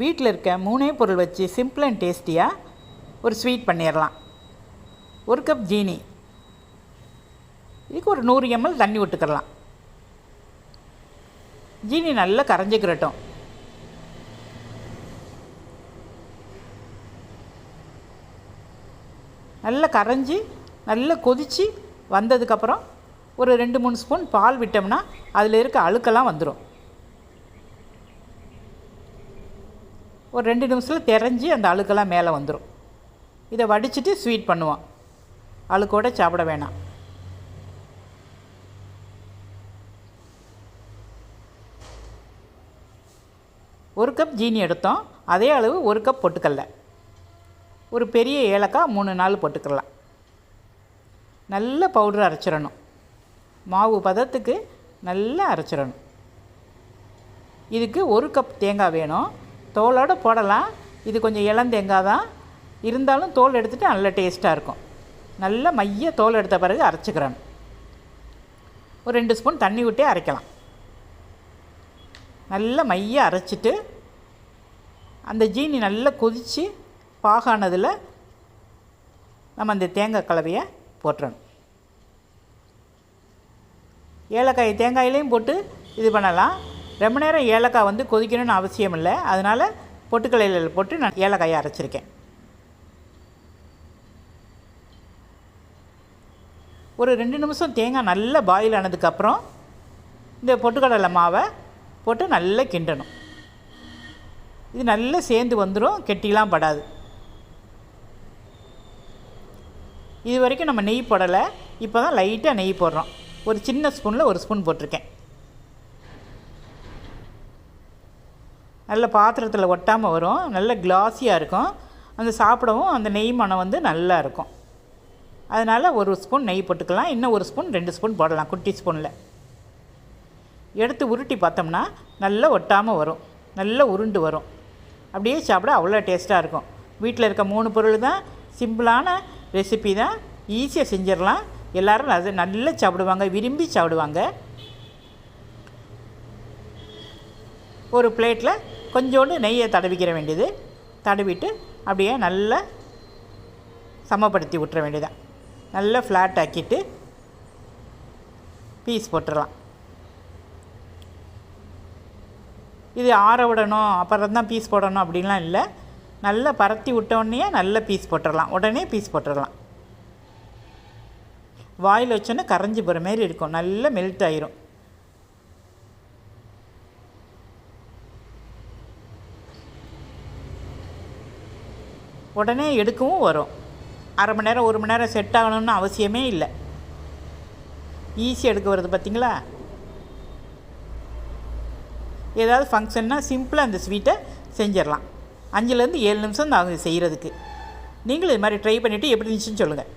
வீட்டில் இருக்க மூணே பொருள் வச்சு சிம்பிள் அண்ட் டேஸ்டியாக ஒரு ஸ்வீட் பண்ணிடலாம். ஒரு கப் ஜீனி. இதுக்கு ஒரு நூறு எம்எல் தண்ணி விட்டுக்கிடலாம் ஜீனி நல்லா கரைஞ்சிக்கிறட்டும் நல்லா கரைஞ்சி நல்லா கொதித்து வந்ததுக்கப்புறம் ஒரு ரெண்டு மூணு ஸ்பூன் பால் விட்டோம்னா அதில் இருக்க அழுக்கெல்லாம் வந்துடும் ஒரு ரெண்டு நிமிஷத்தில் தெரிஞ்சு அந்த அழுக்கெல்லாம் மேலே வந்துடும் இதை வடிச்சிட்டு ஸ்வீட் பண்ணுவோம் அழுக்கோடு சாப்பிட வேணாம். ஒரு கப் ஜீனி எடுத்தோம். அதே அளவு ஒரு கப் பொட்டுக்கல்ல ஒரு பெரிய ஏலக்காய் மூணு நாள் போட்டுக்கலாம். நல்ல பவுடர் அரைச்சிடணும். மாவு பதத்துக்கு நல்லா அரைச்சிடணும். இதுக்கு ஒரு கப் தேங்காய் வேணும். தோலோடு போடலாம். இது கொஞ்சம் இளந்தேங்காய் தான் இருந்தாலும் தோல் எடுத்துகிட்டு நல்ல டேஸ்ட்டாக இருக்கும். நல்ல மைய தோல் எடுத்த பிறகு அரைச்சிக்கிறணும். ஒரு ரெண்டு ஸ்பூன் தண்ணி விட்டே அரைக்கலாம். நல்ல மைய அரைச்சிட்டு அந்த ஜீனி நல்லா கொதித்து பாகானதில் நம்ம அந்த தேங்காய் கலவையை போட்டுறணும். ஏலக்காய் தேங்காயிலையும் போட்டு இது பண்ணலாம். ரொம்ப நேரம் ஏலக்காய் வந்து கொதிக்கணும்னு அவசியம் இல்லை. அதனால் பொட்டுக்கலையில் போட்டு நான் ஏலக்காயை அரைச்சிருக்கேன். ஒரு ரெண்டு நிமிஷம் தேங்காய் நல்லா பாயில் ஆனதுக்கப்புறம் இந்த பொட்டுக்கடலை மாவை போட்டு நல்லா கிண்டணும். இது நல்லா சேர்ந்து வந்துடும் கெட்டிலாம் படாது. இது வரைக்கும் நம்ம நெய் போடலை. இப்போ தான் லைட்டாக நெய் போடுறோம். ஒரு சின்ன ஸ்பூனில் ஒரு ஸ்பூன் போட்டிருக்கேன். நல்ல பாத்திரத்தில் ஒட்டாமல் வரும். நல்ல கிளாஸியாக இருக்கும். அந்த சாப்பிடவும் அந்த நெய் மனம் வந்து நல்லா இருக்கும். அதனால் ஒரு ஸ்பூன் நெய் போட்டுக்கலாம். இன்னும் ஒரு ஸ்பூன் ரெண்டு ஸ்பூன் போடலாம். குட்டி ஸ்பூனில் எடுத்து உருட்டி பார்த்தோம்னா நல்லா ஒட்டாமல் வரும். நல்லா உருண்டு வரும். அப்படியே சாப்பிட அவ்வளோ டேஸ்ட்டாக இருக்கும். வீட்டில் இருக்க மூணு பொருள் தான். சிம்பிளான ரெசிபி தான். ஈஸியாக செஞ்சிடலாம். எல்லோரும் அதை நல்லா சாப்பிடுவாங்க. விரும்பி சாப்பிடுவாங்க. ஒரு பிளேட்டில் கொஞ்சோண்டு நெய்யை தடவிக்கிற வேண்டியது. தடவிட்டு அப்படியே நல்லா சமப்படுத்தி விட்டுற வேண்டியதான் நல்லா ஃப்ளாட் ஆக்கிட்டு பீஸ் போட்டுடலாம் இது ஆற விடணும் அப்புறம் தான் பீஸ் போடணும் அப்படின்லாம் இல்லை. நல்லா பரத்தி விட்டோடனே நல்ல பீஸ் போட்டுடலாம் உடனே பீஸ் போட்டுடலாம் வாயில் வச்சோன்னே கரைஞ்சி போகிற மாரி இருக்கும். நல்லா மெல்ட் ஆயிரும். உடனே எடுக்கவும் வரும். அரை மணி நேரம் ஒரு மணி நேரம் செட் ஆகணும்னு அவசியமே இல்லை. ஈஸியாக எடுக்க வருது பார்த்தீங்களா ஏதாவது ஃபங்க்ஷன்னா சிம்பிளாக அந்த ஸ்வீட்டை செஞ்சிடலாம். அஞ்சுலேருந்து ஏழு நிமிஷம் தான் ஆகுது செய்கிறதுக்கு நீங்களும் இது மாதிரி ட்ரை பண்ணிவிட்டு எப்படி இருந்துச்சுன்னு சொல்லுங்கள்